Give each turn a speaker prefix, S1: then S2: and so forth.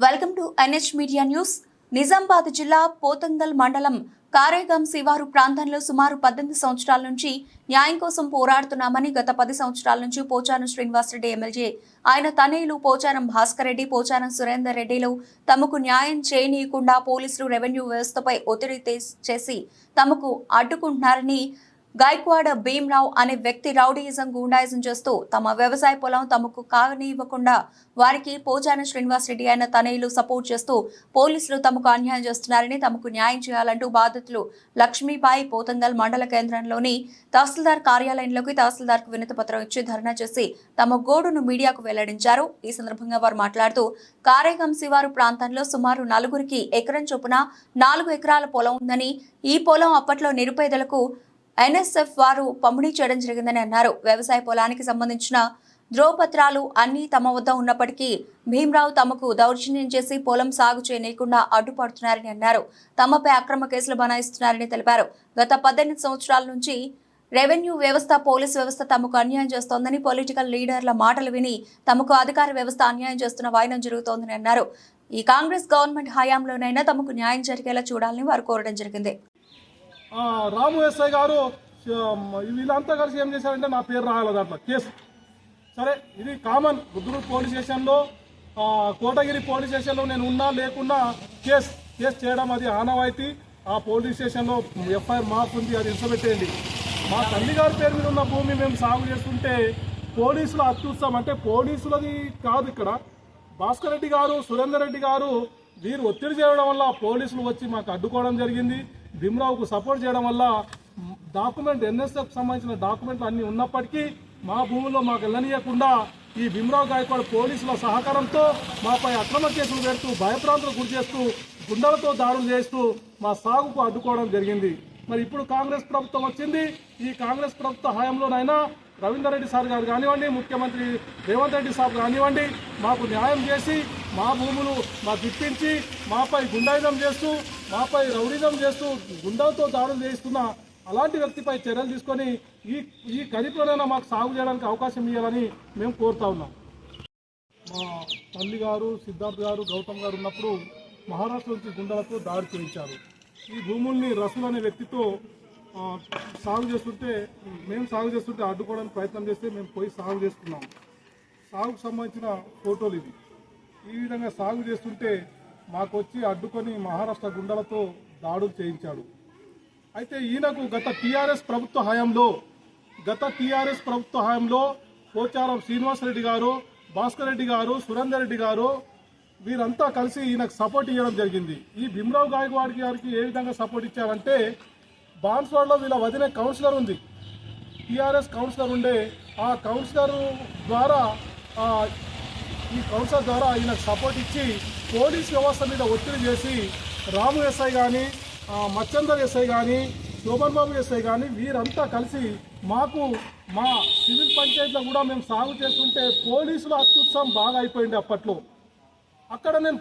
S1: Welcome to NH media news. Nizamabad జిల్లా పోతంగల్ మండలం కారేగాం శివారు ప్రాంతంలో సుమారు పద్దెనిమిది సంవత్సరాల నుంచి న్యాయం కోసం పోరాడుతున్నామని గత పది సంవత్సరాల నుంచి పోచారం శ్రీనివాసరెడ్డి ఎమ్మెల్యే ఆయన తనయులు పోచారం భాస్కర్ రెడ్డి పోచారం సురేందర్ రెడ్డిలు తమకు న్యాయం చేయనీయకుండా పోలీసులు రెవెన్యూ వ్యవస్థపై ఒత్తిడి చేసి తమకు అడ్డుకుంటున్నారని గాయక్వాడ భీమ్రావ్ అనే వ్యక్తి రౌడీయిజం గుండాయిజం చేస్తూ తమ వ్యవసాయ పొలం తమకు కానివ్వకుండా వారికి పోచాన శ్రీనివాసరెడ్డి అయిన తనయులు సపోర్ట్ చేస్తూ పోలీసులు తమకు అన్యాయం చేస్తున్నారని తమకు న్యాయం చేయాలంటూ బాధితులు లక్ష్మీబాయి పోతంగల్ మండల కేంద్రంలోని తహసీల్దార్ కార్యాలయంలోకి తహసీల్దార్కు వినతిపత్రం ఇచ్చి ధర్నా చేసి తమ గోడును మీడియాకు వెల్లడించారు. ఈ సందర్భంగా వారు మాట్లాడుతూ కారేగం శివారు ప్రాంతంలో సుమారు నలుగురికి ఎకరం చొప్పున నాలుగు ఎకరాల పొలం ఉందని ఈ పొలం అప్పట్లో నిరుపేదలకు ఎన్ఎస్ఎఫ్ వారు పంపిణీ చేయడం జరిగిందని అన్నారు. వ్యవసాయ పొలానికి సంబంధించిన ధ్రువపత్రాలు అన్నీ తమ వద్ద ఉన్నప్పటికీ భీమరావు తమకు దౌర్జన్యం చేసి పొలం సాగు చేయనీయకుండా అడ్డుపడుతున్నారని అన్నారు. తమపై అక్రమ కేసులు బనాయిస్తున్నారని తెలిపారు. గత పద్దెనిమిది సంవత్సరాల నుంచి రెవెన్యూ వ్యవస్థ పోలీస్ వ్యవస్థ తమకు అన్యాయం చేస్తోందని పొలిటికల్ లీడర్ల మాటలు విని తమకు అధికార వ్యవస్థ అన్యాయం చేస్తున్న వాయనం జరుగుతోందని అన్నారు. ఈ కాంగ్రెస్ గవర్నమెంట్ హయాంలోనైనా తమకు న్యాయం జరిగేలా చూడాలని వారు కోరడం జరిగింది.
S2: రాము ఎస్ఐ గారు వీళ్ళంతా కలిసి ఏం చేశారంటే నా పేరు రాయాలి దాంట్లో కేసు. సరే ఇది కామన్ గుద్దూరు పోలీస్ స్టేషన్లో కోటగిరి పోలీస్ స్టేషన్లో నేను ఉన్నా లేకున్నా కేసు కేసు చేయడం అది ఆనవాయితీ. ఆ పోలీస్ స్టేషన్లో ఎఫ్ఐఆర్ మార్క్ ఉంది అది ఇసబెట్టేయండి మా తల్లి గారి పేరు మీద ఉన్న భూమి మేము సాగు చేస్తుంటే పోలీసులు అత్యుత్సాహం అంటే పోలీసులది కాదు ఇక్కడ. భాస్కర్ రెడ్డి గారు సురేందర్ రెడ్డి గారు వీరు ఒత్తిడి చేయడం వల్ల పోలీసులు వచ్చి మాకు అడ్డుకోవడం జరిగింది. భీమరావుకు సపోర్ట్ చేయడం వల్ల డాక్యుమెంట్ ఎన్ఎస్ఎఫ్ సంబంధించిన డాక్యుమెంట్లు అన్నీ ఉన్నప్పటికీ మా భూముల్లో మాకు వెళ్ళనీయకుండా ఈ భీమరావు గాయకవాడ పోలీసుల సహకారంతో మాపై అక్రమ కేసులు పెడుతూ భయప్రాంతులకు గురి చేస్తూ గుండెలతో దాడులు చేస్తూ మా సాగుకు అడ్డుకోవడం జరిగింది. మరి ఇప్పుడు కాంగ్రెస్ ప్రభుత్వం వచ్చింది. ఈ కాంగ్రెస్ ప్రభుత్వ హయాంలోనైనా రవీందర్ రెడ్డి సార్ గారు కానివ్వండి ముఖ్యమంత్రి రేవంత్ రెడ్డి సార్ కానివ్వండి మాకు న్యాయం చేసి మా భూములు మాకు ఇప్పించి మాపై గుండాయిజం చేస్తూ మాపై రౌడిజం చేస్తూ గుండాలతో దాడులు చేయిస్తున్న అలాంటి వ్యక్తిపై చర్యలు తీసుకొని ఈ ఈ ఖరీఫ్లోనైనా మాకు సాగు చేయడానికి అవకాశం ఇవ్వాలని మేము కోరుతా ఉన్నాం. మా తల్లి గారు సిద్ధార్థ్ గారు గౌతమ్ గారు ఉన్నప్పుడు మహారాష్ట్ర నుంచి గుండాలతో దాడి చేయించారు. ఈ భూముల్ని రసూల్ అనే వ్యక్తితో సాగు చేస్తుంటే మేము సాగు చేస్తుంటే అడ్డుకోవడానికి ప్రయత్నం చేస్తే మేము పోయి సాగు చేస్తున్నాం. సాగుకు సంబంధించిన ఫోటోలు ఇవి. ఈ విధంగా సాగు చేస్తుంటే మాకు వచ్చి అడ్డుకొని మహారాష్ట్ర గుండెలతో దాడులు చేయించాడు. అయితే ఈయనకు గత టీఆర్ఎస్ ప్రభుత్వ హయాంలో గత టీఆర్ఎస్ ప్రభుత్వ హయాంలో పోచారం శ్రీనివాసరెడ్డి గారు భాస్కర్ రెడ్డి గారు సురేందర్ రెడ్డి గారు వీరంతా కలిసి ఈయనకు సపోర్ట్ ఇవ్వడం జరిగింది. ఈ భీమరావు గాయక్వాడ్ గారికి ఏ విధంగా సపోర్ట్ ఇచ్చారంటే బాన్స్వాడ్లో వీళ్ళ వదిలే కౌన్సిలర్ ఉంది. టీఆర్ఎస్ కౌన్సిలర్ ఉండే ఆ కౌన్సిలర్ ద్వారా ఈ కౌన్సిలర్ ద్వారా ఈయనకు సపోర్ట్ ఇచ్చి పోలీస్ వ్యవస్థ మీద ఒత్తిడి చేసి రాము ఎస్ఐ కానీ మచ్చందర్ ఎస్ఐ కానీ శోభన్ బాబు ఎస్ఐ కానీ వీరంతా కలిసి మాకు మా సివిల్ పంచాయతీలో కూడా మేము సాగు చేస్తుంటే పోలీసుల అత్యుత్సాహం బాగా అయిపోయింది అప్పట్లో. అక్కడ నేను